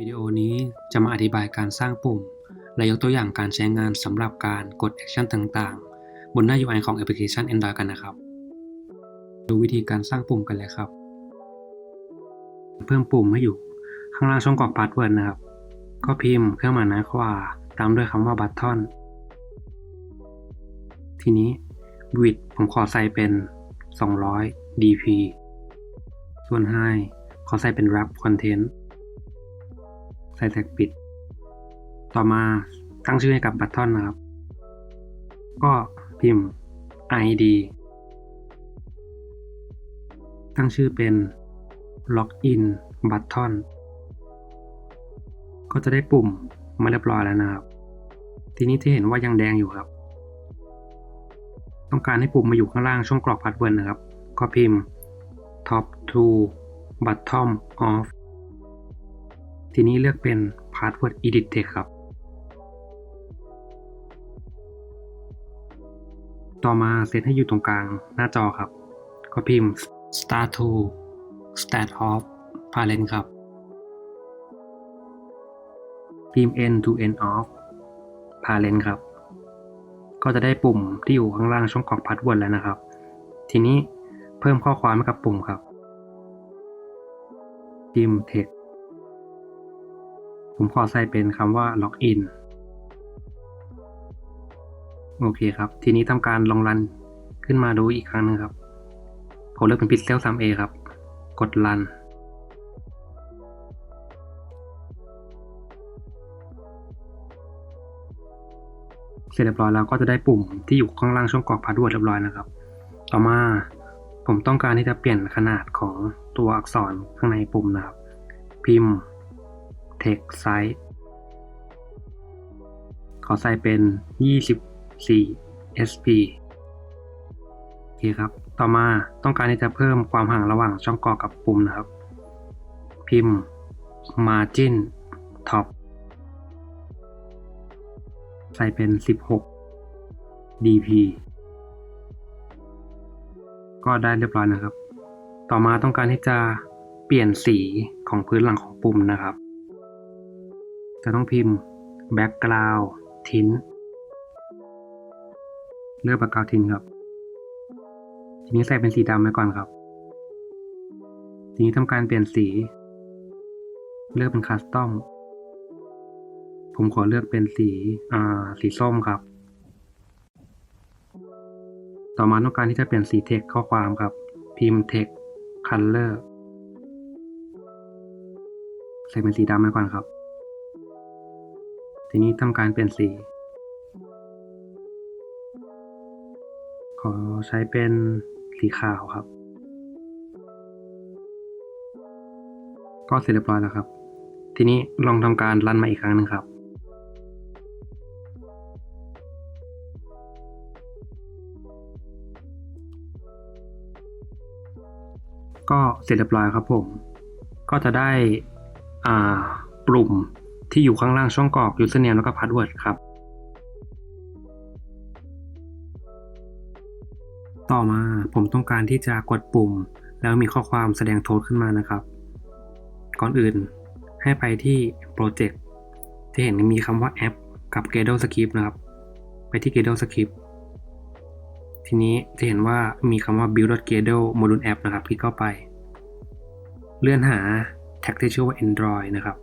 วิดีโอนี้จะมาอธิบายการสร้างปุ่ม และยกตัวอย่างการใช้งานสำหรับการกดแอคชั่นต่างๆ บนหน้า UI ของแอปพลิเคชัน Android กันนะครับ ดูวิธีการสร้างปุ่มกันเลยครับ เพิ่มปุ่มให้อยู่ ข้างล่างช่องกรอกพาสเวิร์ดนะครับ ก็พิมพ์เครื่องหมายน้อยขวาตามด้วยคำว่า button ทีนี้ width ผมขอใส่เป็น 200 dp ส่วน high ขอใส่เป็น wrap content ใส่แท็กปิด ต่อมาตั้งชื่อให้กับบัตทอนนะครับ ก็พิมพ์ id ตั้งชื่อเป็น login button ก็จะได้ปุ่มมาเรียบร้อยแล้วนะครับ ทีนี้ที่เห็นว่ายังแดงอยู่ครับ ต้องการให้ปุ่มมาอยู่ข้างล่างช่องกรอกพาสเวิร์ดนะครับ ก็พิมพ์ top to bottom of ทีนี้เลือกเป็น password edit text ครับ ต่อมาเซตให้อยู่ตรงกลางหน้าจอครับ ก็พิมพ์ start to start off parent ครับ พิมพ์ end to end of parent ครับ ก็จะได้ปุ่มที่อยู่ข้างล่างช่องกรอกพาสเวิร์ดแล้วนะครับ ทีนี้เพิ่มข้อความให้กับปุ่มครับ พิมพ์ text ผมขอใส่เป็นคำว่า login โอเคครับ ทีนี้ทำการลองรันขึ้นมาดูอีกครั้งหนึงครับ ผมเลือกเป็น Pixel 3a ครับ กดรัน เสร็จเรียบร้อยแล้วก็จะได้ปุ่มที่อยู่ข้างล่างช่องกรอกพาสเวิร์ดเรียบร้อยนะครับ ต่อมาผมต้องการที่จะเปลี่ยนขนาดของตัวอักษรข้างในปุ่มนะครับ พิมพ์ text size ขอใส่เป็น 24 sp โอเคครับ ต่อมาต้องการที่จะเพิ่มความห่างระหว่างช่องกอกกับปุ่มนะครับ พิมพ์ margin top ใส่เป็น 16 dp ก็ได้เรียบร้อยนะครับ ต่อมาต้องการที่จะเปลี่ยนสีของพื้นหลังของปุ่มนะครับ จะต้องพิมพ์ background tint เลือก background tint ครับ ทีนี้ใส่เป็นสีดำไว้ก่อนครับ ทีนี้ทำการเปลี่ยนสี เลือกเป็น custom ผมขอเลือกเป็นสีอ่าสีส้มครับ ต่อมาต้องการที่จะเปลี่ยนสี text ข้อความครับ พิมพ์ text color ใส่เป็นสีดำไว้ก่อนครับ ทีนี้ทำการเปลี่ยนสี ขอใช้เป็นสีขาวครับ ก็เสร็จเรียบร้อยแล้วครับ ทีนี้ลองทำการรันมาอีกครั้งหนึ่งครับก็เสร็จเรียบร้อยครับผม ก็จะได้ อ่า ปุ่ม ที่อยู่ข้างล่างช่องกรอก username แล้วก็ password ครับ ต่อมาผมต้องการที่จะกดปุ่ม แล้วมีข้อความแสดงโทษขึ้นมานะครับ ก่อนอื่นให้ไปที่โปรเจกต์ที่เห็นมีคำว่าแอปกับ Gradle Script นะครับ ไปที่ Gradle Script ทีนี้จะเห็นว่ามีคำว่า build.gradle module app นะครับ คลิกเข้าไป เลื่อนหาแท็กที่ชื่อว่า Android นะครับ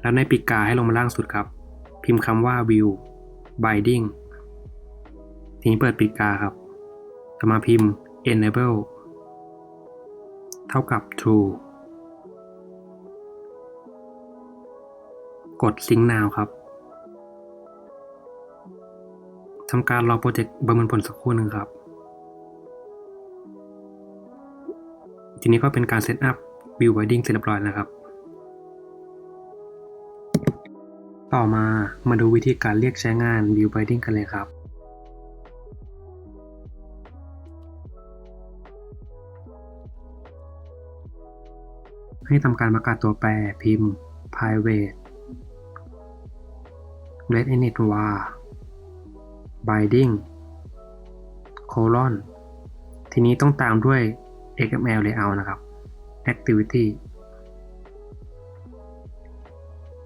แล้วในปีกกาให้ลงมาล่างสุดครับ พิมพ์คำว่า view binding ทีนี้เปิดปีกกาครับจะมาพิมพ์ enable เท่ากับ true กด sync now ครับทำการรอโปรเจกต์ประเมินผลสักครู่หนึ่งครับ ทีนี้ก็เป็นการเซตอัพ View Binding เสร็จเรียบร้อยแล้วครับ ต่อมามาดูวิธีการเรียกใช้งาน View Binding กันเลยครับ ให้ทำการประกาศตัวแปรพิมพ์ private red init var binding colon ทีนี้ต้องตามด้วย xml layout นะครับ activity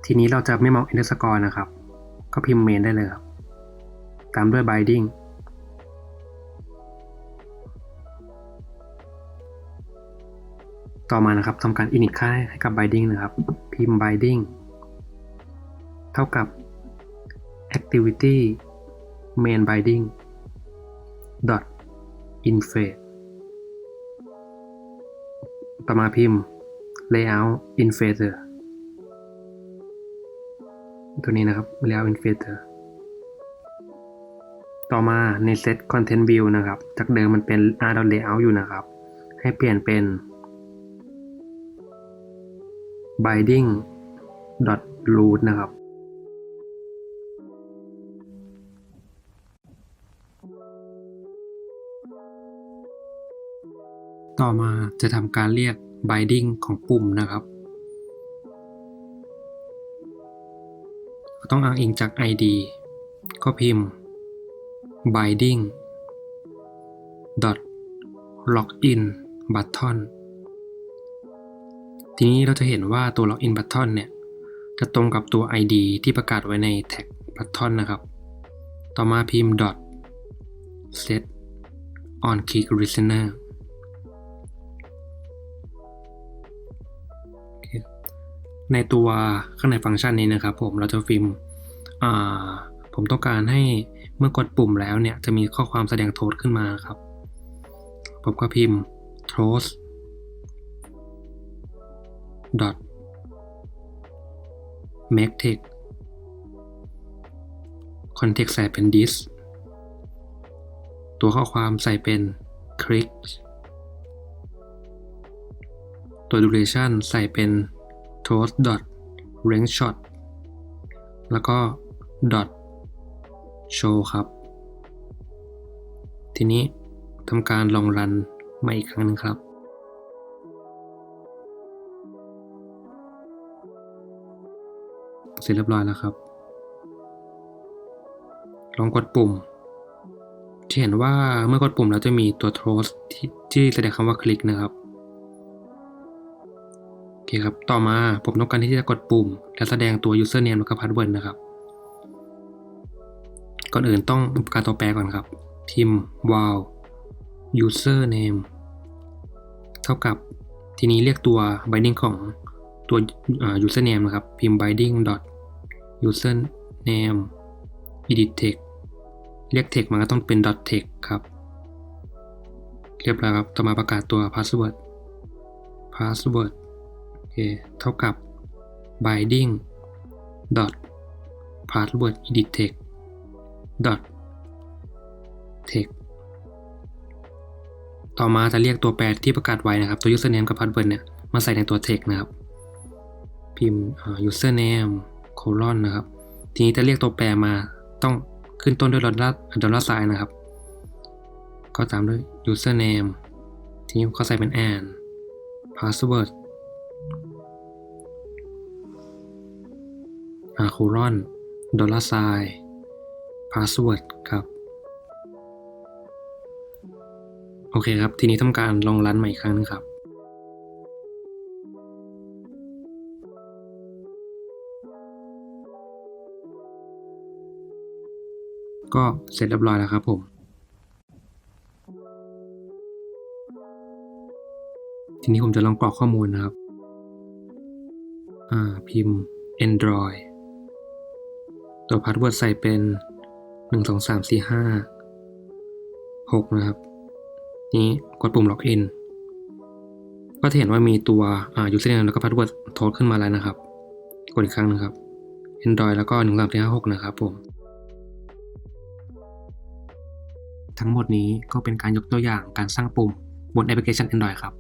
ทีนี้เราจะไม่มอง underscore นะครับ ก็พิมพ์ main ได้เลยครับ ตามด้วย binding ต่อมานะครับทำการ init ค่าให้กับ binding นะครับ พิมพ์ binding เท่ากับ activity main binding dot infate ต่อมาพิมพ์ layout infader ตัวนี้นะครับ layout infader ต่อมาใน set content view นะครับ จากเดิมมันเป็น a r layout อยู่นะครับ ให้เปลี่ยนเป็น binding dot root นะครับ ต่อมาจะทำการเรียก binding ของปุ่มนะครับ ต้องอ้างอิงจาก id ก็พิมพ์ binding dot login button ทีนี้เราจะเห็นว่าตัว login button เนี่ย จะตรงกับตัว id ที่ประกาศไว้ใน tag button นะครับ ต่อมาพิมพ์ dot set on click listener ในตัวข้างในฟังก์ชันนี้นะครับผมเราจะพิมพ์อ่าผมต้องการให้เมื่อกดปุ่มแล้วเนี่ยจะมีข้อความแสดงโทษขึ้นมาครับ ผมก็พิมพ์ toast dot make text context ใส่เป็น this ตัวข้อความใส่เป็น click ตัว duration ใส่เป็น toast dot range shot แล้วก็ dot show ครับ ทีนี้ทำการลองรันมาอีกครั้งหนึงครับเสร็จเรียบร้อยแล้วครับ ลองกดปุ่ม ที่เห็นว่าเมื่อกดปุ่มแล้วจะมีตัว toast ที่แสดงคำว่าคลิกนะครับ อเคครับ ต่อมาผมต้องการที่จะกดปุ่ม และแสดงตัว username และก็ password นะครับ ก่อนอื่นต้องการตัวแปรก่อนครับพิมพ์ wow username เท่ากับทีนี้เรียกตัว binding ของตัว username นะครับพิมพ์ binding dot username edit text เรียก text มันก็ต้องเป็น dot text ครับ เรียบร้อยครับ ต่อมาประกาศตัว password password เคเท่ากับ binding dot password edit text dot text ต่อมาจะเรียกตัวแปรที่ประกาศไว้นะครับ ตัว username กับ password เนี่ย มาใส่ในตัว text นะครับ พิมพ์ username colon นะครับ ทีนี้จะเรียกตัวแปรมาต้องขึ้นต้นด้วยดอลลาร์ดอลลาร์ไซน์นะครับ ก็ตามด้วย username ทีนี้ก็ใส่เป็น and password อา colon ดอลลาร์ไซน์ password ครับ โอเคครับ ทีนี้ทำการลองรันใหม่อีกครั้งนึงครับ ก็เสร็จเรียบร้อยแล้วครับผม ทีนี้ผมจะลองกรอกข้อมูลนะครับ อ่า พิมพ์ Android ตัวพาสเวิร์ดใส่เป็น 1 2 3 4 5 6 นะครับ นี้กดปุ่ม Login ก็จะเห็นว่ามีตัวอ่า username แล้วก็พาสเวิร์ดโทษขึ้นมาแล้วนะครับ กดอีกครั้งนะครับ Android แล้วก็1 3 4 5 6 นะครับผม ทั้งหมดนี้ก็เป็นการยกตัวอย่างการสร้างปุ่มบนแอปพลิเคชัน Android ครับ